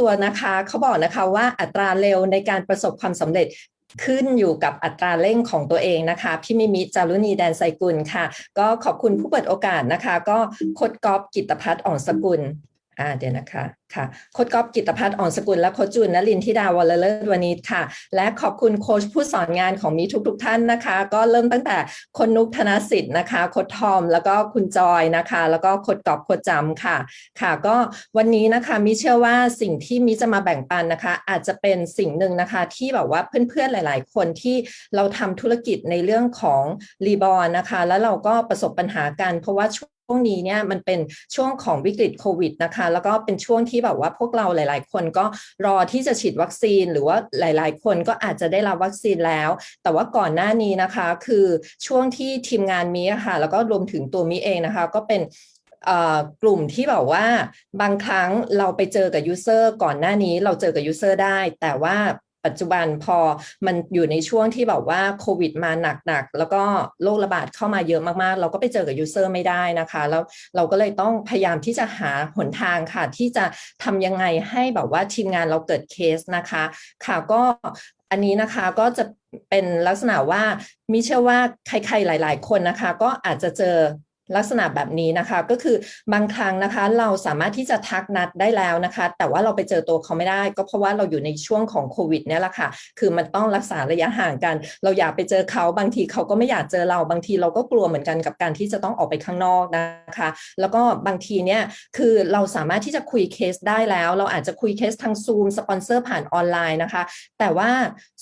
ตัวนะคะเขาบอกนะคะว่าอัตราเร็วในการประสบความสำเร็จขึ้นอยู่กับอัตราเร่งของตัวเองนะคะ พี่มิมิจารุณีแดนไซกุลค่ะ ก็ขอบคุณผู้เปิดโอกาสนะคะ ก็โคดกอบกิตพัฒน์อ่องสกุล อ่าเดี๋ยวนะคะค่ะโค้ชก๊อฟกิตพัฒน์อ่อนสกุลและโค้ชจุนนลินทิดาวลเลิศวณิชค่ะ และขอบคุณโค้ชผู้สอนงานของมีทุกๆทท่านนะคะ ก็เริ่มตั้งแต่คนนุกธนสิทธิ์นะคะโค้ชทอม แล้วก็คุณจอยนะคะ แล้วก็โค้ชกอบโค้ชจำค่ะ ค่ะ ก็วันนี้นะคะมิเชื่อว่าสิ่งที่มิจะมาแบ่งปันนะคะ อาจจะเป็นสิ่งหนึ่งนะคะที่แบบว่าเพื่อนๆหลาย ๆ คนที่เราทำธุรกิจในเรื่องของรีบอลนะคะ แล้วเราก็ประสบปัญหากันเพราะว่าช่ว งนี้เนี่ยมันเป็นช่วงของวิกฤตโควิดนะคะ แล้วก็เป็นช่วงที่แบบว่าพวกเราหลาย ๆ คนก็รอที่จะฉีดวัคซีน หรือว่าหลาย ๆ คนก็อาจจะได้รับวัคซีนแล้ว แต่ว่าก่อนหน้านี้นะคะ คือช่วงที่ทีมงานมีค่ะ แล้วก็รวมถึงตัวมีเองนะคะ ก็เป็นกลุ่มที่แบบว่าบางครั้งเราไปเจอกับยูเซอร์ก่อนหน้านี้เราเจอกับยูเซอร์ได้ แต่ว่า ปัจจุบันพอมันอยู่ในช่วงที่แบบว่าโควิดมาหนักๆ แล้วก็โรคระบาดเข้ามาเยอะมากๆ เราก็ไปเจอกับยูเซอร์ไม่ได้นะคะ แล้วเราก็เลยต้องพยายามที่จะหาหนทางค่ะ ที่จะทำยังไงให้แบบว่าทีมงานเราเกิดเคสนะคะ ค่ะก็อันนี้นะคะก็จะเป็นลักษณะว่ามิเชื่อว่าใครๆหลาย ๆ คนนะคะ ก็อาจจะเจอ ลักษณะแบบนี้นะคะก็คือบางครั้งนะคะ เราสามารถที่จะทักนัดได้แล้วนะคะ แต่ว่าเราไปเจอตัวเขาไม่ได้ ก็เพราะว่าเราอยู่ในช่วงของโควิดเนี่ยแหละค่ะ คือมันต้องรักษาระยะห่างกัน เราอยากไปเจอเขาบางทีเขาก็ไม่อยากเจอเราบางทีเราก็กลัวเหมือนกันกับการที่จะต้องออกไปข้างนอกนะคะ แล้วก็บางทีเนี่ยคือเราสามารถที่จะคุยเคสได้แล้ว เราอาจจะคุยเคสทางซูมสปอนเซอร์ผ่านออนไลน์นะคะ แต่ว่า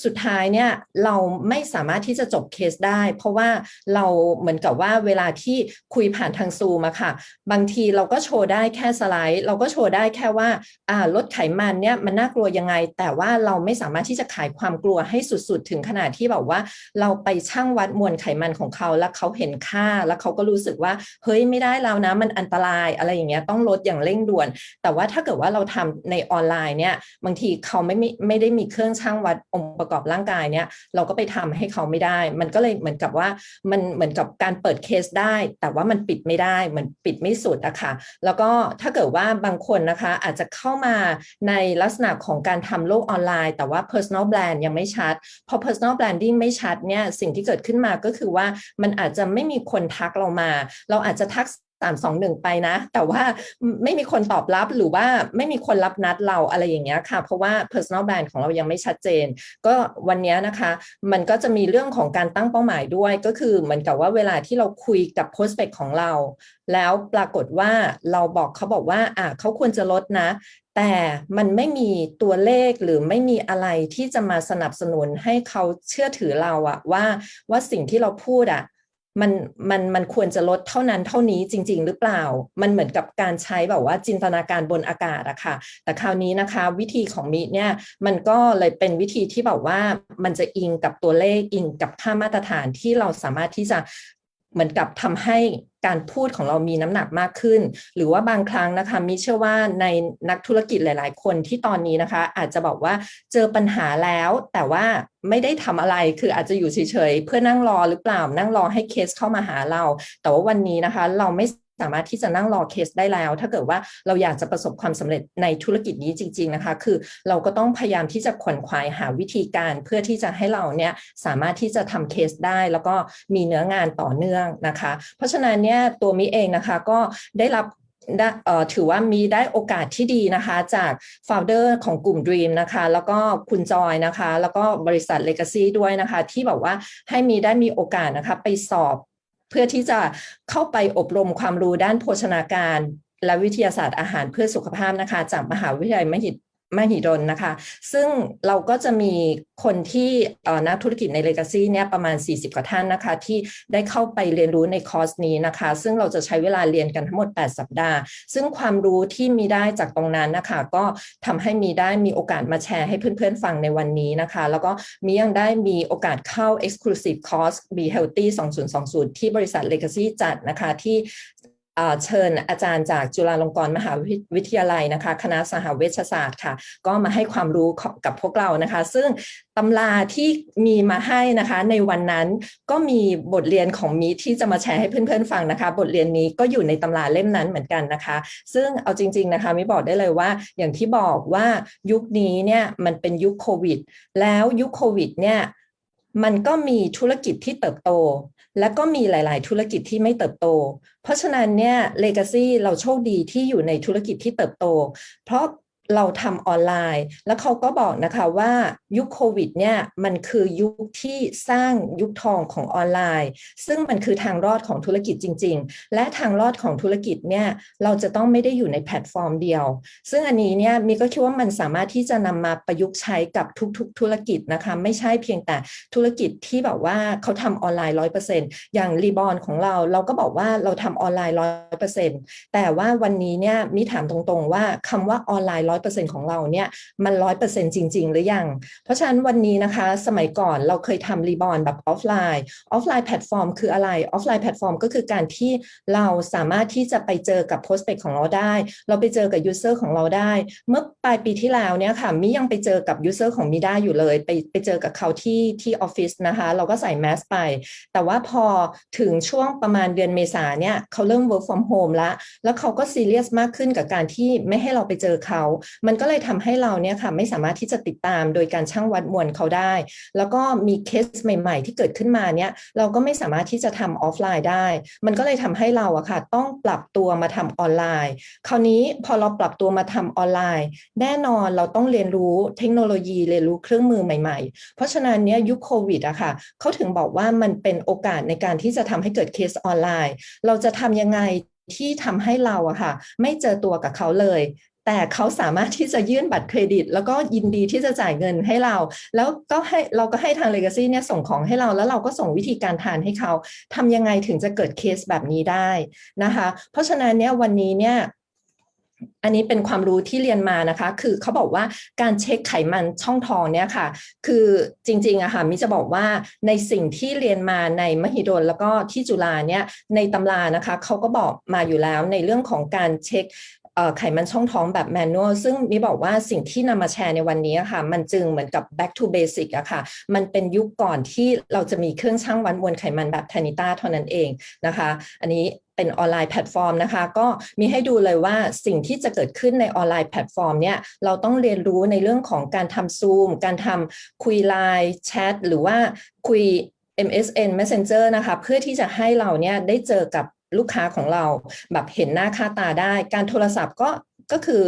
สุดท้ายเนี่ยเราไม่สามารถที่จะจบเคสได้ เพราะว่าเราเหมือนกับว่าเวลาที่คุยผ่านทางซูมอะค่ะ บางทีเราก็โชว์ได้แค่สไลด์ เราก็โชว์ได้แค่ว่าอ่าลดไขมันเนี่ยมันน่ากลัวยังไง แต่ว่าเราไม่สามารถที่จะขายความกลัวให้สุดๆ ถึงขนาดที่แบบว่า เราไปชั่งวัดมวลไขมันของเขาแล้วเขาเห็นค่าแล้วเขาก็รู้สึกว่าเฮ้ยไม่ได้แล้วนะมันอันตรายอะไรอย่างเงี้ยต้องลดอย่างเร่งด่วน แต่ว่าถ้าเกิดว่าเราทำในออนไลน์เนี่ยบางทีเขาไม่มีไม่ได้มีเครื่องชั่งวัดองค์ประกอบร่างกายเนี่ยเราก็ไปทำให้เขาไม่ได้ มันก็เลยเหมือนกับว่ามันเหมือนกับการเปิดเคสได้ แต่ว่ามันปิดไม่ได้มันปิดไม่สุดอะคะ่ะแล้วก็ถ้าเกิดว่าบางคนนะคะอาจจะเข้ามาในลักษณะของการทำโลกออนไลน์ แต่ว่า personal brand ยังไม่ชัด พอ personal branding ไม่ชัดเนี่ยสิ่งที่เกิดขึ้นมาก็คือว่ามันอาจจะไม่มีคนทักเรามา เราอาจจะทัก สามสองหนึ่งไปนะ แต่ว่าไม่มีคนตอบรับหรือว่าไม่มีคนรับนัดเราอะไรอย่างเงี้ยค่ะ เพราะว่า personal brand ของเรายังไม่ชัดเจน ก็วันนี้นะคะ มันก็จะมีเรื่องของการตั้งเป้าหมายด้วย ก็คือเหมือนกับว่าเวลาที่เราคุยกับ prospect ของเรา แล้วปรากฏว่าเราบอกเขาบอกว่าอะเขาควรจะลดนะแต่มันไม่มีตัวเลขหรือไม่มีอะไรที่จะมาสนับสนุนให้เขาเชื่อถือเราอะว่าว่าสิ่งที่เราพูดอะ มันมันมันควรจะลดเท่านั้นเท่านี้จริง ๆ หรือเปล่า มันเหมือนกับการใช้แบบว่าจินตนาการบนอากาศอะค่ะ แต่คราวนี้นะคะ วิธีของมิเนี่ยมันก็เลยเป็นวิธีที่แบบว่ามันจะอิงกับตัวเลขอิงกับค่ามาตรฐานที่เราสามารถที่จะ เหมือนกับทำให้การพูดของเรามีน้ำหนักมากขึ้น หรือว่าบางครั้งนะคะมิเชื่อว่าในนักธุรกิจหลาย ๆ คนที่ตอนนี้นะคะ อาจจะบอกว่าเจอปัญหาแล้ว แต่ว่าไม่ได้ทำอะไรคืออาจจะอยู่เฉย ๆ เพื่อนั่งรอหรือเปล่านั่งรอให้เคสเข้ามาหาเรา แต่ว่าวันนี้นะคะ เราไม่ สามารถที่จะนั่งรอเคสได้แล้ว ถ้าเกิดว่าเราอยากจะประสบความสำเร็จในธุรกิจนี้จริง ๆนะคะ คือเราก็ต้องพยายามที่จะขวนขวายหาวิธีการ เพื่อที่จะให้เราเนี่ยสามารถที่จะทำเคสได้ แล้วก็มีเนื้องานต่อเนื่องนะคะ เพราะฉะนั้นเนี่ยตัวมิเองนะคะก็ได้รับถือว่ามีได้โอกาสที่ดีนะคะ จาก founder ของกลุ่ม Dream นะคะ แล้วก็คุณจอยนะคะ แล้วก็บริษัท Legacy ด้วยนะคะ ที่บอกว่าให้มีได้มีโอกาสนะคะไปสอบ เพื่อที่จะเข้าไปอบรมความรู้ด้านโภชนาการและวิทยาศาสตร์อาหารเพื่อสุขภาพนะคะ จากมหาวิทยาลัยมหิด มหิดลนะคะ ซึ่งเราก็จะมีคนที่นักธุรกิจใน Legacy เนี่ยประมาณ 40 กว่าท่านนะคะ ที่ได้เข้าไปเรียนรู้ในคอร์สนี้นะคะ ซึ่งเราจะใช้เวลาเรียนกันทั้งหมด 8 สัปดาห์ ซึ่งความรู้ที่มีได้จากตรงนั้นนะคะ ก็ทำให้มีได้มีโอกาสมาแชร์ให้เพื่อนๆฟังในวันนี้นะคะ แล้วก็มียังได้มีโอกาสเข้า Exclusive Course Be Healthy 2020 ที่บริษัท Legacy จัดนะคะที่ เชิญอาจารย์จากจุฬาลงกรณ์มหาวิทยาลัยนะคะ คณะสหเวชศาสตร์ค่ะ ก็มาให้ความรู้กับพวกเรานะคะ ซึ่งตำราที่มีมาให้นะคะในวันนั้นก็มีบทเรียนของมีที่จะมาแชร์ให้เพื่อนๆฟังนะคะ บทเรียนนี้ก็อยู่ในตำราเล่มนั้นเหมือนกันนะคะ ซึ่งเอาจริง ๆนะคะมิบอกได้เลยว่าอย่างที่บอกว่ายุคนี้เนี่ยมันเป็นยุคโควิด แล้วยุคโควิดเนี่ย มันก็มีธุรกิจที่เติบโต และก็มีหลาย ๆ ธุรกิจที่ไม่เติบโต เพราะฉะนั้นเนี่ยเลกาซี่เราโชคดีที่อยู่ในธุรกิจที่เติบโต เพราะ เราทำออนไลน์ แล้วเขาก็บอกนะคะว่ายุคโควิดเนี่ยมันคือยุคที่สร้างยุคทองของออนไลน์ ซึ่งมันคือทางรอดของธุรกิจจริง ๆ และทางรอดของธุรกิจเนี่ยเราจะต้องไม่ได้อยู่ในแพลตฟอร์มเดียว ซึ่งอันนี้เนี่ยมีก็คิดว่ามันสามารถที่จะนำมาประยุกต์ใช้กับทุกๆ ธุรกิจนะคะไม่ใช่เพียงแต่ธุรกิจที่แบบว่าเขาทำออนไลน์ร้อยเปอร์เซ็นต์อย่างรีบอลของเราเราก็บอกว่าเราทำออนไลน์ร้อยเปอร์เซ็นต์แต่ว่าวันนี้เนี่ยมีถามตรงๆว่าคำว่าออนไลน์ร้อยเปอร์เซ็นต์ของเราเนี่ยมันร้อยเปอร์เซ็นต์จริง ๆ หรือยัง เพราะฉะนั้นวันนี้นะคะสมัยก่อนเราเคยทำรีบอลแบบออฟไลน์ออฟไลน์แพลตฟอร์มคืออะไรออฟไลน์แพลตฟอร์มก็คือการที่เราสามารถที่จะไปเจอกับโพสเ e กของเราได้ เราไปเจอกับยูเซอร์ของเราได้ เมื่อปลายปีที่แล้วเนี่ยค่ะมิยังไปเจอกับยูเซอร์ของมิได้อยู่เลย ไปไปเจอกับเขาที่ที่ออฟฟิศนะคะเราก็ใส่แมสไป แต่ว่าพอถึงช่วงประมาณเดือนเมษาเนี่ยเขาเริ่ม work from home แล้วแล้วเขาก็ซีเรียสมากขึ้นกับการที่ไม่ให้เราไปเจอเขามันก็เลยทำให้เราเนี่ยค่ะไม่สามารถที่จะติดตามโดยการช่างวัดมวลเขาได้ แล้วก็มีเคสใหม่ ๆ ที่เกิดขึ้นมาเนี่ยเราก็ไม่สามารถที่จะทำออฟไลน์ได้ มันก็เลยทำให้เราอะค่ะต้องปรับตัวมาทำออนไลน์ คราวนี้พอเราปรับตัวมาทำออนไลน์ แน่นอนเราต้องเรียนรู้เทคโนโลยีเรียนรู้เครื่องมือใหม่ ๆ เพราะฉะนั้นเนี่ยยุคโควิดอะค่ะเขาถึงบอกว่ามันเป็นโอกาสในการที่จะทำให้เกิดเคสออนไลน์ เราจะทำยังไงที่ทำให้เราอะค่ะ ไม่เจอตัวกับเขาเลย แต่เขาสามารถที่จะยื่นบัตรเครดิต แล้วก็ยินดีที่จะจ่ายเงินให้เรา แล้วก็ให้เราก็ให้ทาง Legacy เนี่ยส่งของให้เราแล้วเราก็ส่งวิธีการทานให้เขาทำยังไงถึงจะเกิดเคสแบบนี้ได้นะคะ เพราะฉะนั้นเนี่ยวันนี้เนี่ยอันนี้เป็นความรู้ที่เรียนมานะคะ คือเขาบอกว่าการเช็คไขมันช่องท้องเนี่ยค่ะ คือจริงๆอะค่ะมิจะบอกว่าในสิ่งที่เรียนมาในมหิดลแล้วก็ที่จุฬาเนี่ยในตำรานะคะเขาก็บอกมาอยู่แล้วในเรื่องของการเช็ค ไขมันช่องท้องแบบแมนนวลซึ่งมีบอกว่าสิ่งที่นำมาแชร์ในวันนี้ค่ะ มันจึงเหมือนกับ back to basic อะค่ะ มันเป็นยุคก่อนที่เราจะมีเครื่องช่างวัดมวลไขมันแบบทนิต้าเท่านั้นเองนะคะ อันนี้เป็นออนไลน์แพลตฟอร์มนะคะ ก็มีให้ดูเลยว่าสิ่งที่จะเกิดขึ้นในออนไลน์แพลตฟอร์มเนี่ยเราต้องเรียนรู้ในเรื่องของการทำซูม การทำคุยไลน์แชทหรือว่าคุย MSN Messenger นะคะ เพื่อที่จะให้เราเนี่ยได้เจอกับ ลูกค้าของเราแบบเห็นหน้าค่าตาได้ การโทรศัพท์ก็ ก็คือ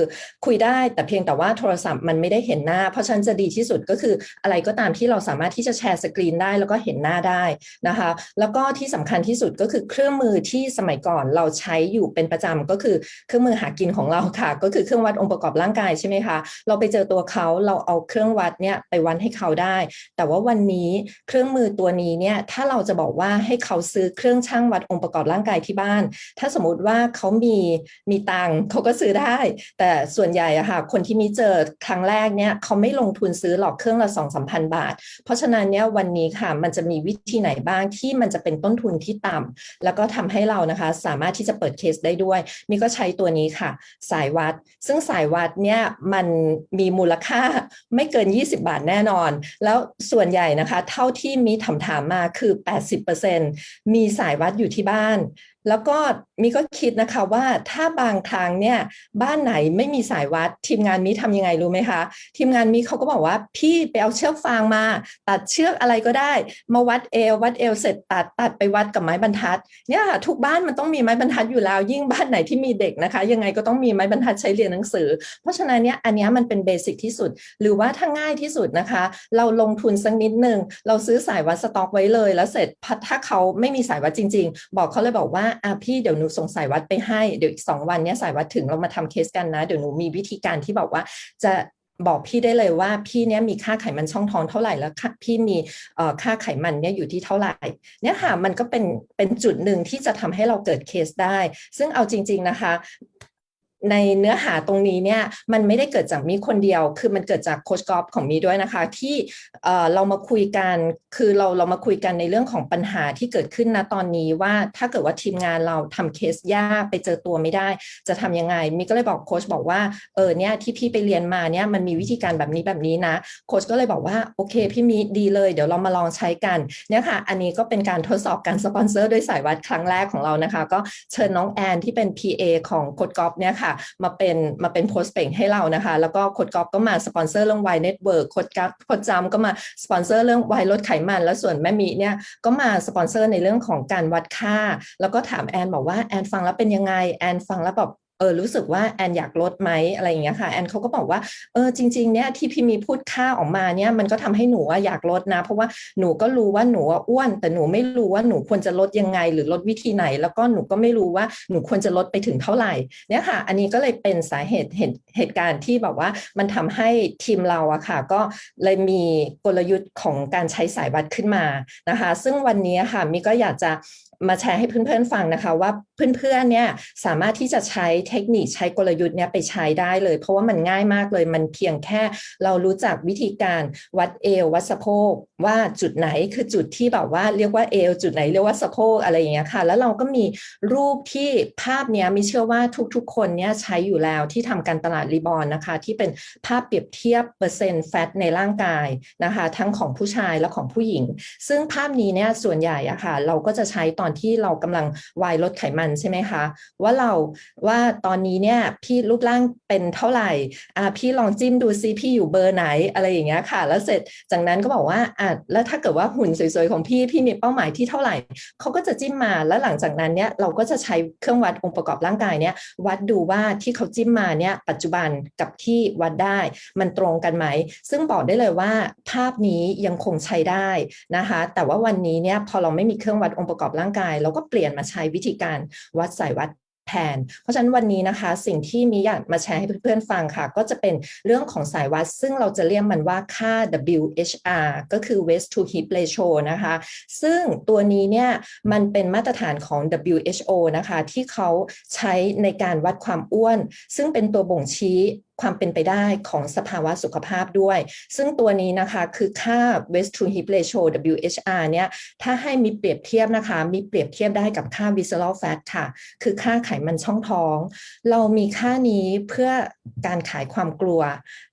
คุยได้แต่เพียงแต่ว่าโทรศัพท์มันไม่ได้เห็นหน้า เพราะฉะนั้นจะดีที่สุดก็คืออะไรก็ตามที่เราสามารถที่จะแชร์สกรีนได้แล้วก็เห็นหน้าได้นะคะ แล้วก็ที่สำคัญที่สุดก็คือเครื่องมือที่สมัยก่อนเราใช้อยู่เป็นประจำก็คือเครื่องมือหากินของเราค่ะ ก็คือเครื่องวัดองค์ประกอบร่างกายใช่ไหมคะเราไปเจอตัวเขาเราเอาเครื่องวัดเนี่ยไปวัดให้เขาได้ แต่ว่าวันนี้เครื่องมือตัวนี้เนี่ยถ้าเราจะบอกว่าให้เขาซื้อเครื่องช่างวัดองค์ประกอบร่างกายที่บ้าน ถ้าสมมติว่าเขามีมีตังเขาก็ซื้อได้แต่ส่วนใหญ่อะค่ะคนที่มีเจอครั้งแรกเนี่ยเขาไม่ลงทุนซื้อหรอกเครื่องละสองสามพันบาท เพราะฉะนั้นเนี่ยวันนี้ค่ะมันจะมีวิธีไหนบ้างที่มันจะเป็นต้นทุนที่ต่ำแล้วก็ทำให้เรานะคะสามารถที่จะเปิดเคสได้ด้วยมีก็ใช้ตัวนี้ค่ะ สายวัด ซึ่งสายวัดเนี่ยมันมีมูลค่าไม่เกิน 20 บาทแน่นอน แล้วส่วนใหญ่นะคะ เท่าที่มีถามถามมาคือ 80%มีสายวัดอยู่ที่บ้าน แล้วก็มีก็คิดนะคะว่าถ้าบางครั้งเนี่ยบ้านไหนไม่มีสายวัด ทีมงานมีทำยังไงรู้ไหมคะ ทีมงานมีเขาก็บอกว่าพี่ไปเอาเชือกฟางมา ตัดเชือกอะไรก็ได้ มาวัดเอววัดเอวเสร็จตัดตัดไปวัดกับไม้บรรทัดเนี่ยค่ะทุกบ้านมันต้องมีไม้บรรทัดอยู่แล้ว ยิ่งบ้านไหนที่มีเด็กนะคะ ยังไงก็ต้องมีไม้บรรทัดใช้เรียนหนังสือ เพราะฉะนั้นเนี่ยอันนี้มันเป็นเบสิกที่สุด หรือว่าถ้าง่ายที่สุดนะคะ เราลงทุนสักนิดหนึ่งเราซื้อสายวัดสต็อกไว้เลย แล้วเสร็จถ้าเขาไม่มีสายวัดจริง ๆ บอกเขาเลยบอกว่าอะพี่เดี๋ยวหนูส่งสายวัดไปให้เดี๋ยวอีกสองวันนี้สายวัดถึงเรามาทำเคสกันนะ เดี๋ยวหนูมีวิธีการที่บอกว่าจะบอกพี่ได้เลยว่าพี่เนี้ยมีค่าไขมันช่องท้องเท่าไหร่แล้วพี่มีค่าไขมันเนี้ยอยู่ที่เท่าไหร่เนี่ยค่ะมันก็เป็นเป็นจุดหนึ่งที่จะทำให้เราเกิดเคสได้ ซึ่งเอาจริง ๆนะคะ ในเนื้อหาตรงนี้เนี่ยมันไม่ได้เกิดจากมีคนเดียว คือมันเกิดจากโคชกอฟของมีด้วยนะคะ ที่เอ่อเรามาคุยกันคือเราเรามาคุยกันในเรื่องของปัญหาที่เกิดขึ้นนะตอนนี้ว่าถ้าเกิดว่าทีมงานเราทำเคสยากไปเจอตัวไม่ได้ จะทำยังไงมีก็เลยบอกโคชบอกว่าเออเนี่ยที่พี่ไปเรียนมาเนี่ยมันมีวิธีการแบบนี้แบบนี้นะโคชก็เลยบอกว่าโอเคพี่มีดีเลย เดี๋ยวเรามาลองใช้กันเนี่ยค่ะ อันนี้ก็เป็นการทดสอบการสปอนเซอร์ด้วยสายวัดครั้งแรกของเรานะคะ ก็เชิญน้องแอนที่เป็น PA ของโค้ดกอฟเนี่ยค่ะมาเป็นมาเป็นโพสเป่งให้เรานะคะ แล้วก็โค้ดกอฟก็มาสปอนเซอร์เรื่องไวเน็ตเวิร์กโค้ดกัฟโค้ดจำก็มาสปอนเซอร์เรื่องไวลดไขมัน แล้วส่วนแม่มีเนี่ยก็มาสปอนเซอร์ในเรื่องของการวัดค่า แล้วก็ถามแอนบอกว่าแอนฟังแล้วเป็นยังไงแอนฟังแล้วแบบ เออรู้สึกว่าแอนอยากลดไหมอะไรอย่างเงี้ยค่ะแอนเขาก็บอกว่าเออจริงๆเนี่ยที่พี่มีพูดค่าออกมาเนี่ยมันก็ทำให้หนูอยากลดนะ เพราะว่าหนูก็รู้ว่าหนูอ้วน แต่หนูไม่รู้ว่าหนูควรจะลดยังไง หรือลดวิธีไหน แล้วก็หนูก็ไม่รู้ว่าหนูควรจะลดไปถึงเท่าไหร่เนี่ยค่ะ อันนี้ก็เลยเป็นสาเหตุเหตุเหตุการณ์ที่แบบว่ามันทำให้ทีมเราอะค่ะ ก็เลยมีกลยุทธ์ของการใช้สายวัดขึ้นมานะคะ ซึ่งวันนี้ค่ะมิก็อยากจะ มาแชร์ให้เพื่อนๆฟังนะคะว่าเพื่อนๆเนี่ยสามารถที่จะใช้เทคนิคใช้กลยุทธ์เนี่ยไปใช้ได้เลย เพราะว่ามันง่ายมากเลย มันเพียงแค่เรารู้จักวิธีการวัดเอววัดสะโพกว่าจุดไหนคือจุดที่แบบว่าเรียกว่าเอวจุดไหนเรียกว่าสะโพกอะไรอย่างเงี้ยค่ะ แล้วเราก็มีรูปที่ภาพเนี้ยมิเชื่อว่าทุกๆ คนเนี่ยใช้อยู่แล้วที่ทำการตลาดรีบอลนะคะ ที่เป็นภาพเปรียบเทียบเปอร์เซ็นต์แฟตในร่างกายนะคะ ทั้งของผู้ชายและของผู้หญิง ซึ่งภาพนี้เนี่ยส่วนใหญ่อะค่ะ เราก็จะใช้ตอนที่เรากำลังวายลดไขมันใช่ไหมคะ ว่าเราว่าตอนนี้เนี่ยพี่รูปร่างเป็นเท่าไหร่อ่าพี่ลองจิ้มดูซิพี่อยู่เบอร์ไหนอะไรอย่างเงี้ยค่ะ แล้วเสร็จจากนั้นก็บอกว่าอะแล้วถ้าเกิดว่าหุ่นสวยๆของพี่พี่มีเป้าหมายที่เท่าไหร่เขาก็จะจิ้มมาแล้วหลังจากนั้นเนี่ยเราก็จะใช้เครื่องวัดองค์ประกอบร่างกายเนี่ยวัดดูว่าที่เขาจิ้มมาเนี่ยปัจจุบันกับที่วัดได้มันตรงกันไหม ซึ่งบอกได้เลยว่าภาพนี้ยังคงใช้ได้นะคะ แต่ว่าวันนี้เนี่ยพอเราไม่มีเครื่องวัดองค์ประกอบร่างกายเราก็เปลี่ยนมาใช้วิธีการวัดสายวัดแทนเพราะฉะนั้นวันนี้นะคะสิ่งที่มีอยากมาแชร์ให้เพื่อนๆฟังค่ะ ก็จะเป็นเรื่องของสายวัด ซึ่งเราจะเรียกมันว่าค่า WHR ก็คือ waist to hip ratio นะคะ ซึ่งตัวนี้เนี่ยมันเป็นมาตรฐานของ WHO นะคะ ที่เขาใช้ในการวัดความอ้วน ซึ่งเป็นตัวบ่งชี้ ความเป็นไปได้ของสภาวะสุขภาพด้วย ซึ่งตัวนี้นะคะคือค่า waist to hip ratio WHR เนี่ยถ้าให้มีเปรียบเทียบนะคะ มีเปรียบเทียบได้กับค่า visceral fat ค่ะ คือค่าไขมันช่องท้อง เรามีค่านี้เพื่อการขายความกลัว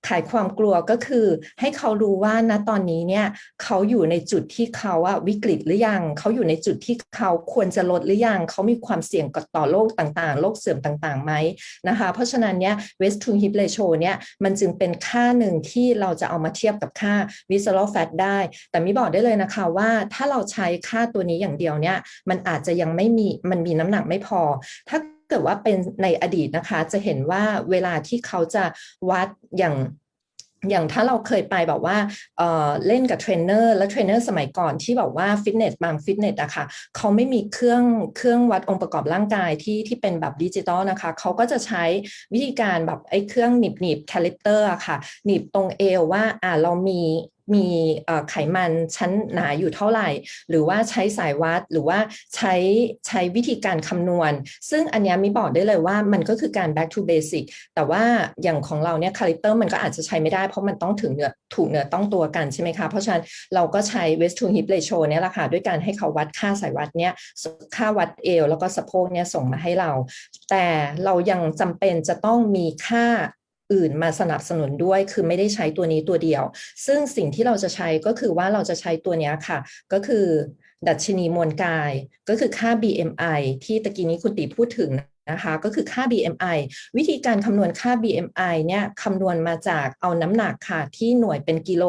ขายความกลัวก็คือให้เขารู้ว่าณตอนนี้เนี่ยเขาอยู่ในจุดที่เขาอะวิกฤตหรือยังเขาอยู่ในจุดที่เขาควรจะลดหรือยังเขามีความเสี่ยงต่อโรคต่างๆโรคเสื่อมต่างๆไหมนะคะ เพราะฉะนั้นเนี่ย waist to hip ratio เนี่ยมันจึงเป็นค่าหนึ่งที่เราจะเอามาเทียบกับค่า visceral fat ได้ แต่มิบอกได้เลยนะคะว่าถ้าเราใช้ค่าตัวนี้อย่างเดียวเนี่ยมันอาจจะยังไม่มีมันมีน้ำหนักไม่พอ ถ้าเกิดว่าเป็นในอดีตนะคะ จะเห็นว่าเวลาที่เขาจะวัดอย่าง อย่างถ้าเราเคยไปแบบว่าเเล่นกับเทรนเนอร์แล้วเทรนเนอร์สมัยก่อนที่แบบว่าฟิตเนสบางฟิตเนสอะค่ะเขาไม่มีเครื่องเครื่องวัดองค์ประกอบร่างกายที่ที่เป็นแบบดิจิตอลนะคะเขาก็จะใช้วิธีการแบบไอ้เครื่องหนีบหนีบแคลิเตอร์อะค่ะหนีบตรงเอวว่าอ่าเรามีมีไขมันชั้นหนาอยู่เท่าไหร่ หรือว่าใช้สายวัดหรือว่าใช้ใช้วิธีการคำนวณ ซึ่งอันนี้มีบอกได้เลยว่ามันก็คือการ back to basic แต่ว่าอย่างของเราเนี่ยคาลิเตอร์มันก็อาจจะใช้ไม่ได้เพราะมันต้องถึงเนื้อถูกเนื้อต้องตัวกันใช่ไหมคะเพราะฉะนั้นเราก็ใช้ waist to hip ratio เนี่ยแหละค่ะด้วยการให้เขาวัดค่าสายวัดเนี่ยค่าวัดเอวแล้วก็สะโพกเนี่ยส่งมาให้เรา แต่เรายังจำเป็นจะต้องมีค่า อื่นมาสนับสนุนด้วย คือไม่ได้ใช้ตัวนี้ตัวเดียว ซึ่งสิ่งที่เราจะใช้ก็คือว่าเราจะใช้ตัวนี้ค่ะ ก็คือดัชนีมวลกาย ก็คือค่า BMI ที่ตะกี้นี้คุณติพูดถึง นะคะก็คือค่า BMI วิธีการคำนวณค่า BMI เนี่ยคำนวณมาจากเอาน้ำหนักค่ะที่หน่วยเป็นกิโล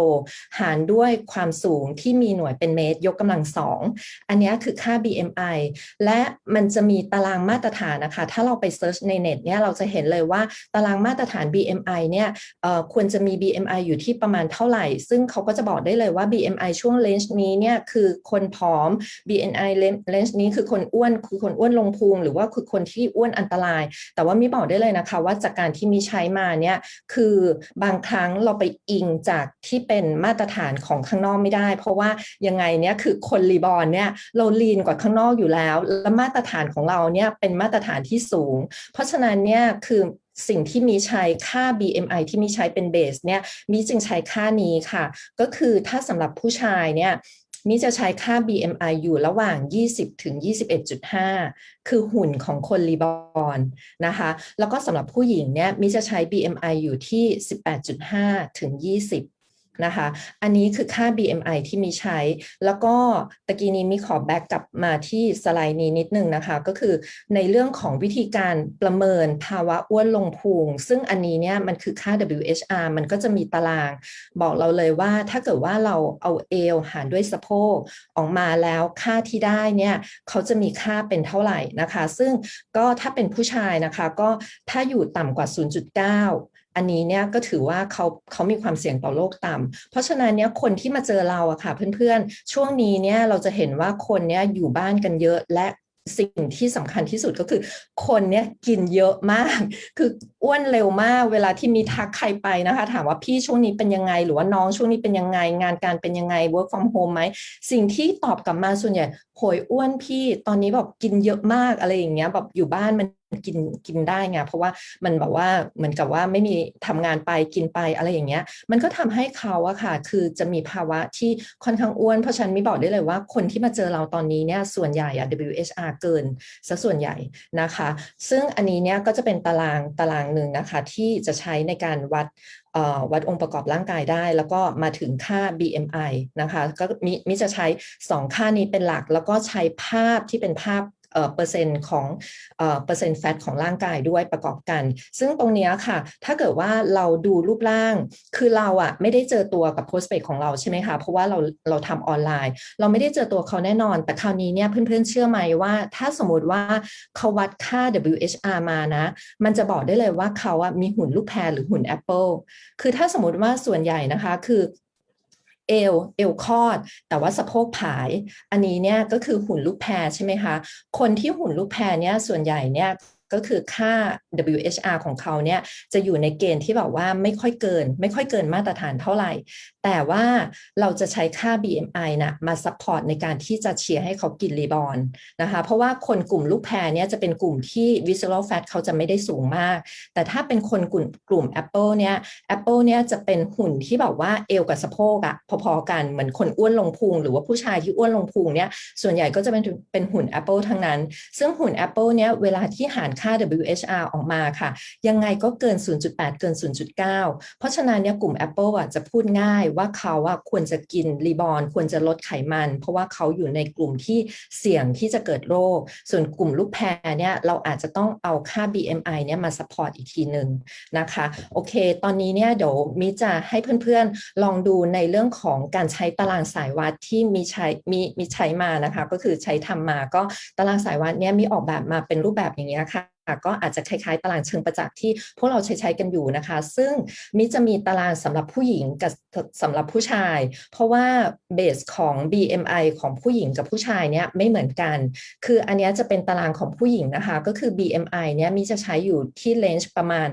หารด้วยความสูงที่มีหน่วยเป็นเมตร ยกกำลังสองอันนี้คือค่า BMI และมันจะมีตารางมาตรฐานนะคะ ถ้าเราไปเซิร์ชในเน็ตเนี่ยเราจะเห็นเลยว่าตารางมาตรฐาน BMI เนี่ยควรจะมี BMI อยู่ที่ประมาณเท่าไหร่ ซึ่งเขาก็จะบอกได้เลยว่า BMI ช่วงเลนจ์นี้เนี่ยคือคนผอม BMI เลนจ์นี้คือคนอ้วนคือคนอ้วนลงพุงหรือว่าคือคนที่อ้วนวนอันตราย แต่ว่ามีบอกได้เลยนะคะ ว่าจากการที่มีใช้มาเนี่ยคือบางครั้งเราไปอิงจากที่เป็นมาตรฐานของข้างนอกไม่ได้ เพราะว่ายังไงเนี่ยคือคนรีบอร์นเนี่ยเราลีนกว่าข้างนอกอยู่แล้ว และมาตรฐานของเราเนี่ยเป็นมาตรฐานที่สูง เพราะฉะนั้นเนี่ยคือสิ่งที่มีใช้ค่า BMI ที่มีใช้เป็นเบสเนี่ยมีจึงใช้ค่านี้ค่ะ ก็คือถ้าสำหรับผู้ชายเนี่ย มิจะใช้ค่า BMI อยู่ระหว่าง 20 ถึง 21.5 คือหุ่นของคนรีบอร์นนะคะ แล้วก็สำหรับผู้หญิงเนี่ยมิจะใช้ BMI อยู่ที่ 18.5 ถึง 20 นะคะ อันนี้คือค่า BMI ที่มีใช้ แล้วก็ตะกี้นี้มีขอแบ็กกลับมาที่สไลด์นี้นิดนึงนะคะ ก็คือในเรื่องของวิธีการประเมินภาวะอ้วนลงพุง ซึ่งอันนี้เนี่ยมันคือค่า WHR มันก็จะมีตาราง บอกเราเลยว่าถ้าเกิดว่าเราเอาเอวหารด้วยสะโพกออกมาแล้วค่าที่ได้เนี่ยเขาจะมีค่าเป็นเท่าไหร่นะคะ ซึ่งก็ถ้าเป็นผู้ชายนะคะ ก็ถ้าอยู่ต่ำกว่า 0.9 อันนี้เนี่ยก็ถือว่าเขาเขามีความเสี่ยงต่อโรคต่ำเพราะฉะนั้นเนี่ยคนที่มาเจอเราอะค่ะเพื่อนๆ ช่วงนี้เนี่ยเราจะเห็นว่าคนเนี่ยอยู่บ้านกันเยอะและสิ่งที่สำคัญที่สุดก็คือ คนเนี่ยกินเยอะมาก คืออ้วนเร็วมาก เวลาที่มีทักใครไปนะคะ ถามว่าพี่ช่วงนี้เป็นยังไง หรือว่าน้องช่วงนี้เป็นยังไง งานการเป็นยังไง work from home ไหม สิ่งที่ตอบกลับมาส่วนใหญ่ โหยอ้วนพี่ตอนนี้แบบกินเยอะมากอะไรอย่างเงี้ยแบบอยู่บ้านมันกินกินได้ไงเพราะว่ามันแบบว่าเหมือนกับว่าไม่มีทำงานไปกินไปอะไรอย่างเงี้ย มันก็ทำให้เขาอะค่ะ คือจะมีภาวะที่ค่อนข้างอ้วน เพราะฉันไม่บอกได้เลยว่าคนที่มาเจอเราตอนนี้เนี่ยส่วนใหญ่อะ WHR เกินซะส่วนใหญ่นะคะ ซึ่งอันนี้เนี่ยก็จะเป็นตารางตารางหนึ่งนะคะ ที่จะใช้ในการวัด วัดองค์ประกอบร่างกายได้ แล้วก็มาถึงค่า BMI นะคะ ก็มิจะใช้ 2 ค่านี้เป็นหลัก แล้วก็ใช้ภาพที่เป็นภาพ เปอร์เซ็นต์ของเปอร์เซ็นต์แฟตของร่างกายด้วยประกอบกัน ซึ่งตรงนี้ค่ะ ถ้าเกิดว่าเราดูรูปร่าง คือเราอะไม่ได้เจอตัวกับโพสเปกของเราใช่ไหมคะ เพราะว่าเราเราทำออนไลน์ เราไม่ได้เจอตัวเขาแน่นอน แต่คราวนี้เนี่ยเพื่อนๆเชื่อไหมว่า ถ้าสมมติว่าเขาวัดค่า WHR มานะ มันจะบอกได้เลยว่าเขาอะมีหุ่นลูกแพรหรือหุ่นแอปเปิลคือถ้าสมมติว่าส่วนใหญ่นะคะ คือ เอวเอวคอด แต่ว่าสะโพกผาย อันนี้เนี่ยก็คือหุ่นลูกแพรใช่ไหมคะ คนที่หุ่นลูกแพรเนี่ยส่วนใหญ่เนี่ย ก็คือค่า WHR ของเขาเนี่ยจะอยู่ในเกณฑ์ที่แบบว่าไม่ค่อยเกิน ไม่ค่อยเกินมาตรฐานเท่าไหร่ แต่ว่าเราจะใช้ค่า BMI นะมาซัพพอร์ตในการที่จะเชียร์ให้เขากินรีบอลนะคะเพราะว่าคนกลุ่มลูกแพรเนี่ยจะเป็นกลุ่มที่ visceral fat เขาจะไม่ได้สูงมาก แต่ถ้าเป็นคนกลุ่มกลุ่ม Apple เนี่ย Apple เนี่ยจะเป็นหุ่นที่แบบว่าเอวกับสะโพกอะพอๆกันเหมือนคนอ้วนลงพุงหรือว่าผู้ชายที่อ้วนลงพุงเนี่ยส่วนใหญ่ก็จะเป็นเป็นหุ่น Apple ทั้งนั้น ซึ่งหุ่น Apple เนี่ยเวลาที่หารค่า WHR ออกมาค่ะ ยังไงก็เกิน 0.8 เกิน 0.9 เพราะฉะนั้นเนี่ยกลุ่ม Apple อะจะพูดง่ายว่าเขาอะควรจะกินรีบอลควรจะลดไขมัน เพราะว่าเขาอยู่ในกลุ่มที่เสี่ยงที่จะเกิดโรค ส่วนกลุ่มลูกแพรเนี่ยเราอาจจะต้องเอาค่า BMI เนี่ยมาซัพพอร์ตอีกทีหนึ่งนะคะ โอเค ตอนนี้เนี่ยเดี๋ยวมิจะให้เพื่อนๆ ลองดูในเรื่องของการใช้ตารางสายวัดที่มีใช้มีมีใช้มานะคะ ก็คือใช้ทำมาก็ตารางสายวัดเนี่ยมีออกแบบมาเป็นรูปแบบอย่างเงี้ยค่ะ ก็อาจจะคล้ายๆ ตารางเชิงประจักษ์ที่พวกเราใช้ใช้กันอยู่นะคะ ซึ่งมิจะมีตารางสำหรับผู้หญิงกับสำหรับผู้ชาย เพราะว่าเบสของ BMI ของผู้หญิงกับผู้ชายเนี่ยไม่เหมือนกัน คืออันนี้จะเป็นตารางของผู้หญิงนะคะ ก็คือ BMI เนี่ยมิจะใช้อยู่ที่เลนจ์ประมาณ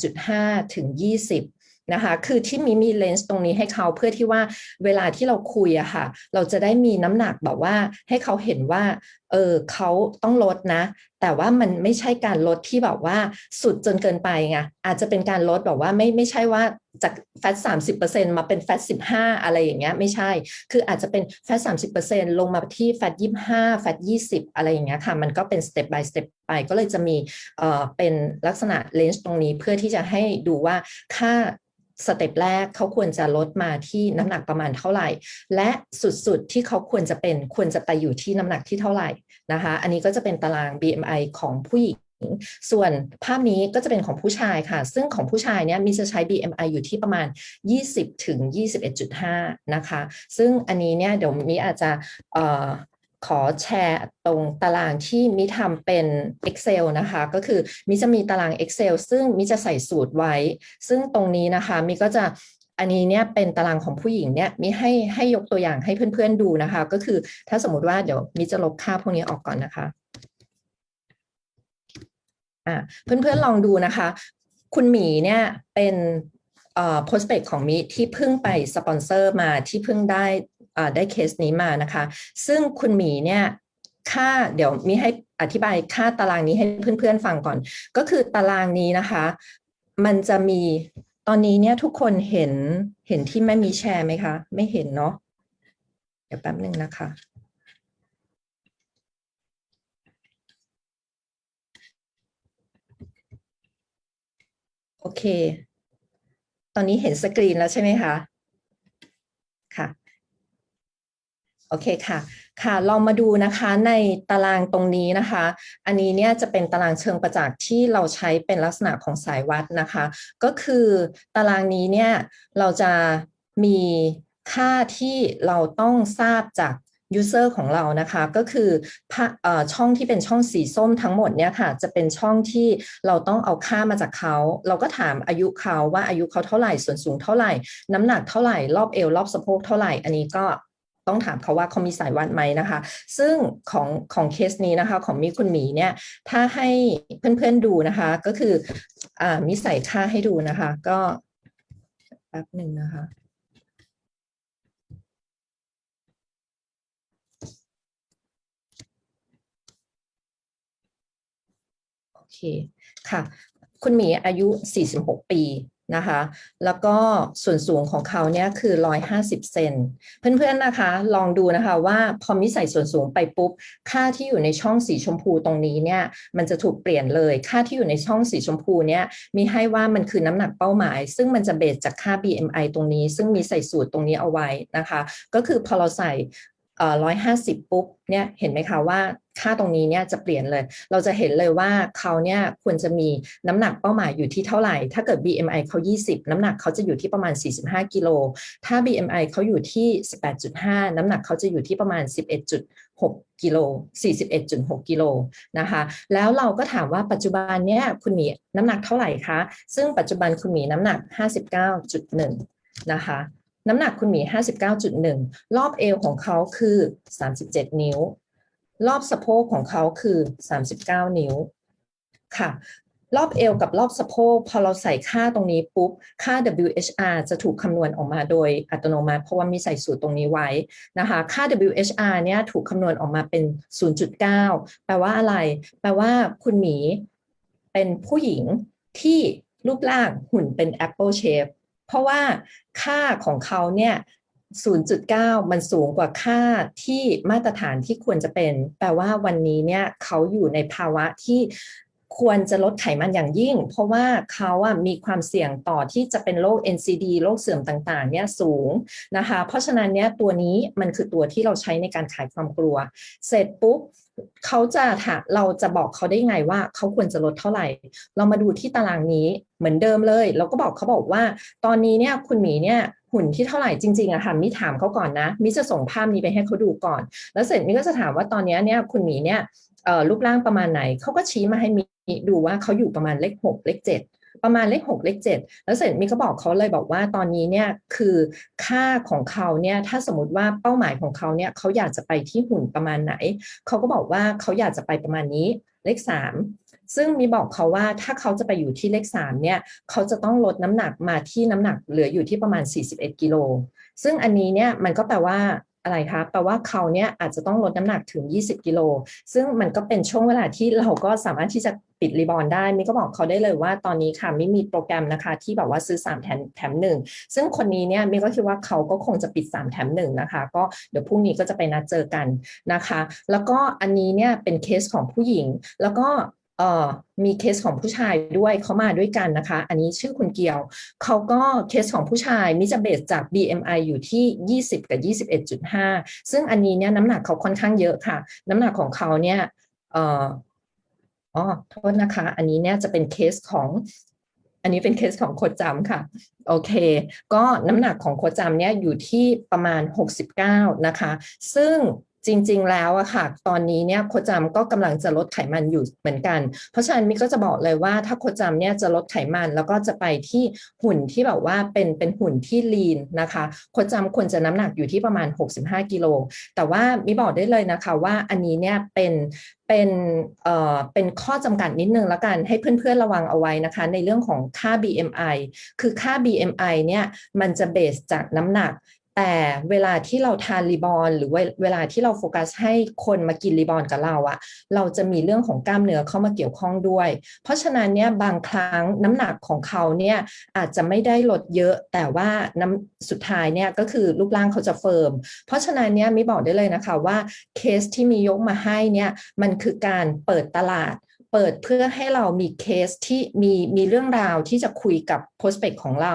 18.5 ถึง 20นะคะคือที่มีมีเลนส์ตรงนี้ให้เขาเพื่อที่ว่าเวลาที่เราคุยอะค่ะ เราจะได้มีน้ำหนักแบบว่าให้เขาเห็นว่า เออเขาต้องลดนะ แต่ว่ามันไม่ใช่การลดที่แบบว่าสุดจนเกินไปไงอาจจะเป็นการลดแบบว่าไม่ไม่ใช่ว่าจากแฟตสามสิบเปอร์เซ็นมาเป็นแฟตสิบห้าอะไรอย่างเงี้ยไม่ใช่ คืออาจจะเป็นแฟตสามสิบเปอร์เซ็นลงมาที่แฟตยี่ห้าแฟตยี่สิบอะไรอย่างเงี้ยค่ะมันก็เป็นสเต็ป by สเต็ปไปก็เลยจะมีเอ่อเป็นลักษณะเลนส์ตรงนี้เพื่อที่จะให้ดูว่าค่า สเต็ปแรกเขาควรจะลดมาที่น้ำหนักประมาณเท่าไหร่ และสุดๆที่เขาควรจะเป็นควรจะไปอยู่ที่น้ำหนักที่เท่าไหร่นะคะ อันนี้ก็จะเป็นตาราง BMI ของผู้หญิงส่วนภาพนี้ก็จะเป็นของผู้ชายค่ะ ซึ่งของผู้ชายเนี่ยมีจะใช้ BMI อยู่ที่ประมาณ 20ถึง21.5 นะคะ ซึ่งอันนี้เนี่ยเดี๋ยวมีอาจจะ ขอแชร์ตรงตารางที่มิทำเป็น Excel นะคะ ก็คือมิจะมีตาราง Excel ซึ่งมิจะใส่สูตรไว้ ซึ่งตรงนี้นะคะมิก็จะอันนี้เนี่ยเป็นตารางของผู้หญิงเนี่ยมิให้ให้ยกตัวอย่างให้เพื่อนๆดูนะคะ ก็คือถ้าสมมติว่าเดี๋ยวมิจะลบค่าพวกนี้ออกก่อนนะคะอะเพื่อนๆลองดูนะคะ คุณหมีเนี่ยเป็นอ่อ prospect ของมิที่เพิ่งไปสปอนเซอร์มาที่เพิ่งได้ ได้เคสนี้มานะคะ ซึ่งคุณหมีเนี่ยค่าเดี๋ยวมีให้อธิบายค่าตารางนี้ให้เพื่อนๆฟังก่อน ก็คือตารางนี้นะคะ มันจะมีตอนนี้เนี่ยทุกคนเห็นเห็นที่ไม่มีแชร์ไหมคะ ไม่เห็นเนาะเดี๋ยวแป๊บหนึ่งนะคะ โอเค ตอนนี้เห็นสกรีนแล้วใช่ไหมคะค่ะ โอเคค่ะ ค่ะลองมาดูนะคะในตารางตรงนี้นะคะ อันนี้เนี่ยจะเป็นตารางเชิงประจักษ์ที่เราใช้เป็นลักษณะของสายวัดนะคะ ก็คือตารางนี้เนี่ยเราจะมีค่าที่เราต้องทราบจาก user ของเรานะคะ ก็คืออช่องที่เป็นช่องสีส้มทั้งหมดเนี่ยค่ะ จะเป็นช่องที่เราต้องเอาค่ามาจากเขา เราก็ถามอายุเขาว่าอายุเขาเท่าไหร่ส่วนสูงเท่าไหร่ น้ำหนักเท่าไหร่รอบเอวรอบสะโพกเท่าไหร่ อันนี้ก็ ต้องถามเขาว่าเขามีสายวัดไหมนะคะ ซึ่งของของเคสนี้นะคะของมีคุณหมีเนี่ยถ้าให้เพื่อนๆดูนะคะ ก็คืออ่ามีใส่ค่าให้ดูนะคะ ก็แป๊บหนึ่งนะคะโอเคค่ะ คุณหมีอายุ 46 ปี นะคะ แล้วก็ส่วนสูงของเขาเนี่ยคือ 150 เซน เพื่อนๆนะคะ ลองดูนะคะว่าพอมิใส่ส่วนสูงไปปุ๊บ ค่าที่อยู่ในช่องสีชมพูตรงนี้เนี่ย มันจะถูกเปลี่ยนเลย ค่าที่อยู่ในช่องสีชมพูเนี่ย มีให้ว่ามันคือน้ำหนักเป้าหมาย ซึ่งมันจะเบสจากค่า BMI ตรงนี้ ซึ่งมีใส่สูตรตรงนี้เอาไว้นะคะ ก็คือพอเราใส่ร้อยห้าสิบปุ๊บเนี่ยเห็นไหมคะว่า ค่าตรงนี้เนี่ยจะเปลี่ยนเลย เราจะเห็นเลยว่าเขาเนี่ยควรจะมีน้ำหนักเป้าหมายอยู่ที่เท่าไหร่ ถ้าเกิด BMI เขา 20 น้ำหนักเขาจะอยู่ที่ประมาณ 45 กิโล ถ้า BMI เขาอยู่ที่ 18.5 น้ำหนักเขาจะอยู่ที่ประมาณ 11.6 กิโล 41.6 กิโลนะคะ แล้วเราก็ถามว่าปัจจุบันเนี่ยคุณหมีน้ำหนักเท่าไหร่คะ ซึ่งปัจจุบันคุณหมีน้ำหนัก 59.1 นะคะน้ำหนักคุณหมี 59.1 รอบเอวของเขาคือ 37 นิ้ว รอบสะโพกของเขาคือ 39 นิ้วค่ะ รอบเอวกับรอบสะโพกพอเราใส่ค่าตรงนี้ปุ๊บ ค่า WHR จะถูกคำนวณออกมาโดยอัตโนมัติ เพราะว่ามีใส่สูตรตรงนี้ไว้นะคะ ค่า WHR เนี่ยถูกคำนวณออกมาเป็น 0.9 แปลว่าอะไร แปลว่าคุณหมีเป็นผู้หญิงที่รูปร่างหุ่นเป็น apple shape เพราะว่าค่าของเขาเนี่ย 0.9 มันสูงกว่าค่าที่มาตรฐานที่ควรจะเป็น แปลว่าวันนี้เนี่ยเขาอยู่ในภาวะที่ควรจะลดไขมันอย่างยิ่ง เพราะว่าเขาอะมีความเสี่ยงต่อที่จะเป็นโรค NCD โรคเสื่อมต่างๆ เนี่ยสูงนะคะ เพราะฉะนั้นเนี่ยตัวนี้มันคือตัวที่เราใช้ในการขายความกลัว เสร็จปุ๊บเขาจะถามเราจะบอกเขาได้ไงว่าเขาควรจะลดเท่าไหร่ เรามาดูที่ตารางนี้เหมือนเดิมเลย เราก็บอกเขาบอกว่า ตอนนี้เนี่ยคุณหมีเนี่ย หุ่นที่เท่าไหร่จริงๆอะค่ะมิถามเขาก่อนนะมิจะส่งภาพนี้ไปให้เขาดูก่อน แล้วเสร็จมิก็จะถามว่าตอนนี้เนี่ยคุณหมีเนี่ยรูปร่างประมาณไหนเขาก็ชี้มาให้มิดูว่าเขาอยู่ประมาณเลขหกเลขเจ็ดประมาณเลขหกเลขเจ็ดแล้วเสร็จมิก็บอกเขาเลยบอกว่าตอนนี้เนี่ยคือค่าของเขาเนี่ยถ้าสมมติว่าเป้าหมายของเขาเนี่ยเขาอยากจะไปที่หุ่นประมาณไหนเขาก็บอกว่าเขาอยากจะไปประมาณนี้เลขสาม ซึ่งมีบอกเขาว่าถ้าเขาจะไปอยู่ที่เลขสามเนี่ยเขาจะต้องลดน้ำหนักมาที่น้ำหนักเหลืออยู่ที่ประมาณ 41กิโลซึ่งอันนี้เนี่ยมันก็แปลว่าอะไรคะแปลว่าเขาเนี่ยอาจจะต้องลดน้ำหนักถึง 20 กิโล ซึ่งมันก็เป็นช่วงเวลาที่เราก็สามารถที่จะปิดรีบอนได้มิก็บอกเขาได้เลยว่าตอนนี้ค่ะไม่มีโปรแกรมนะคะ ที่แบบว่าซื้อ 3 แถมแถมหนึ่งซึ่งคนนี้เนี่ยมิก็คิดว่าเขาก็คงจะปิด 3 แถมหนึ่งนะคะ ก็เดี๋ยวพรุ่งนี้ก็จะไปนัดเจอกันนะคะ แล้วก็อันนี้เนี่ยเป็นเคสของผู้หญิง แล้วก็ เอ่อมีเคสของผู้ชายด้วยเขามาด้วยกันนะคะ อันนี้ชื่อคุณเกียว เขาก็เคสของผู้ชายมิจะเบสจาก BMI อยู่ที่ 20 กับ 21.5 ซึ่งอันนี้เนี่ยน้ำหนักเขาค่อนข้างเยอะค่ะ น้ำหนักของเขาเนี่ยเอ่ออ๋อโทษนะคะ อันนี้เนี่ยจะเป็นเคสของอันนี้เป็นเคสของโคดจำค่ะ โอเค ก็น้ำหนักของโคดจำเนี่ยอยู่ที่ประมาณ 69 นะคะ ซึ่ง จริง ๆ แล้วอะค่ะ ตอนนี้เนี่ยโคจำก็กำลังจะลดไขมันอยู่เหมือนกัน เพราะฉะนั้นมิกก็จะบอกเลยว่าถ้าโคจำเนี่ยจะลดไขมันแล้วก็จะไปที่หุ่นที่แบบว่าเป็นเป็นหุ่นที่ลีนนะคะโคจำควรจะน้ำหนักอยู่ที่ประมาณ 65 กิโล แต่ว่ามิบอกได้เลยนะคะว่าอันนี้เนี่ยเป็นเป็นเอ่อเป็นข้อจำกัดนิดนึงแล้วกันให้เพื่อนๆระวังเอาไว้นะคะ ในเรื่องของค่า BMI คือค่า BMI เนี่ยมันจะเบสจากน้ำหนัก แต่เวลาที่เราทานรีบอลหรือเวลาที่เราโฟกัสให้คนมากินรีบอลกับเราอะเราจะมีเรื่องของกล้ามเนื้อเข้ามาเกี่ยวข้องด้วย เพราะฉะนั้นเนี่ยบางครั้งน้ำหนักของเขาเนี่ยอาจจะไม่ได้ลดเยอะ แต่ว่าน้ำสุดท้ายเนี่ยก็คือรูปร่างเขาจะเฟิร์ม เพราะฉะนั้นเนี่ยมิบอกได้เลยนะคะว่าเคสที่มียกมาให้เนี่ยมันคือการเปิดตลาด เปิดเพื่อให้เรามีเคสที่มีมีเรื่องราวที่จะคุยกับ prospect ของเรา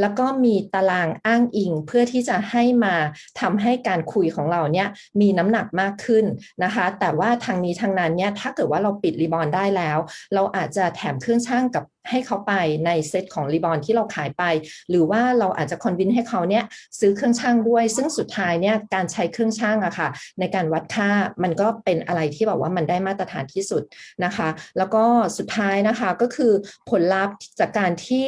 แล้วก็มีตารางอ้างอิงเพื่อที่จะให้มาทำให้การคุยของเราเนี่ยมีน้ำหนักมากขึ้นนะคะ แต่ว่าทางนี้ทางนั้นเนี่ยถ้าเกิดว่าเราปิดรีบอนได้แล้ว เราอาจจะแถมเครื่องช่างกับให้เขาไปในเซตของรีบอนที่เราขายไป หรือว่าเราอาจจะคอนวินให้เขาเนี่ยซื้อเครื่องช่างด้วย ซึ่งสุดท้ายเนี่ยการใช้เครื่องช่างอะค่ะ ในการวัดค่ามันก็เป็นอะไรที่แบบว่ามันได้มาตรฐานที่สุดนะคะ แล้วก็สุดท้ายนะคะก็คือผลลัพธ์จากการที่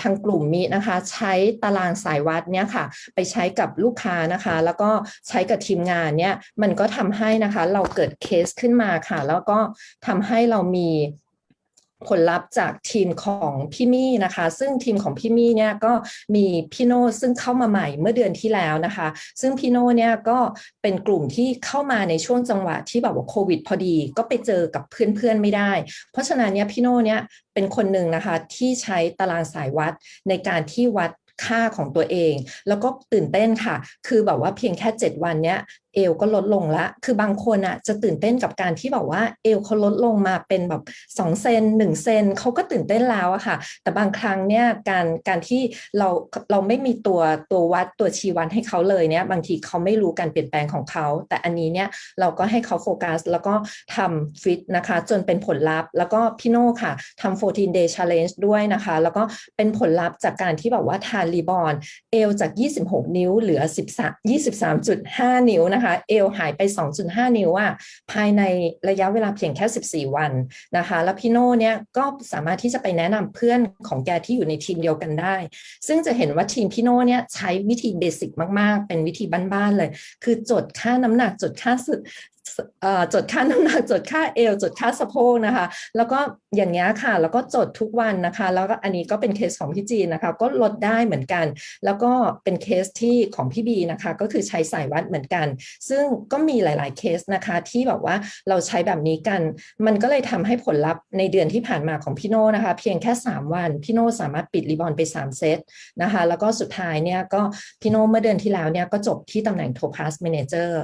ทางกลุ่มมีนะคะใช้ตารางสายวัดเนี่ยค่ะไปใช้กับลูกค้านะคะ แล้วก็ใช้กับทีมงานเนี่ยมันก็ทำให้นะคะเราเกิดเคสขึ้นมาค่ะ แล้วก็ทำให้เรามี ผลลัพธ์จากทีมของพี่มี่นะคะ ซึ่งทีมของพี่มี่เนี่ยก็มีพี่โน่ซึ่งเข้ามาใหม่เมื่อเดือนที่แล้วนะคะ ซึ่งพี่โน่เนี่ยก็เป็นกลุ่มที่เข้ามาในช่วงจังหวะที่แบบว่าโควิด พอดีก็ไปเจอกับเพื่อนๆไม่ได้ เพราะฉะนั้นเนี่ยพี่โน่เนี่ยเป็นคนหนึ่งนะคะที่ใช้ตารางสายวัดในการที่วัดค่าของตัวเอง แล้วก็ตื่นเต้นค่ะ คือแบบว่าเพียงแค่ 7 วันเนี้ย เอวก็ลดลงละ คือบางคนอะจะตื่นเต้นกับการที่แบบว่าเอวเขาลดลงมาเป็นแบบ2เซน1เซนเขาก็ตื่นเต้นแล้วอะค่ะ แต่บางครั้งเนี่ยการการที่เราเราไม่มีตัวตัววัดตัวชี้วัดให้เขาเลยเนี่ยบางทีเขาไม่รู้การเปลี่ยนแปลงของเขา แต่อันนี้เนี่ยเราก็ให้เขาโฟกัส แล้วก็ทำฟิตนะคะ จนเป็นผลลัพธ์ แล้วก็พี่โน่ค่ะทำ14 day challenge ด้วยนะคะ แล้วก็เป็นผลลัพธ์จากการที่แบบว่าทานรีบอลเอวจาก 26 นิ้วเหลือ13 23.5 นิ้วนะคะเอวหายไป 2.5 นิ้วอะภายในระยะเวลาเพียงแค่ 14 วันนะคะแล้วพี่โน่เนี่ยก็สามารถที่จะไปแนะนำเพื่อนของแกที่อยู่ในทีมเดียวกันได้ ซึ่งจะเห็นว่าทีมพี่โน่เนี่ยใช้วิธีเบสิกมาก ๆ เป็นวิธีบ้านๆเลย คือจดค่าน้ำหนักจดค่าสุด จดค่าน้ำหนักจดค่าเอวจดค่าสะโพกนะคะ แล้วก็อย่างเงี้ยค่ะ แล้วก็จดทุกวันนะคะ แล้วก็อันนี้ก็เป็นเคสของพี่จีนนะคะ ก็ลดได้เหมือนกัน แล้วก็เป็นเคสที่ของพี่บีนะคะ ก็คือใช้สายวัดเหมือนกัน ซึ่งก็มีหลาย ๆเคสนะคะที่แบบว่าเราใช้แบบนี้กัน มันก็เลยทำให้ผลลัพธ์ในเดือนที่ผ่านมาของพี่โน่นะคะ เพียงแค่ 3 วันพี่โน่สามารถปิดรีบอลไป 3 เซตนะคะ แล้วก็สุดท้ายเนี่ยก็พี่โน่เมื่อเดือนที่แล้วเนี่ยก็จบที่ตำแหน่งโทพาสเมนเจอร์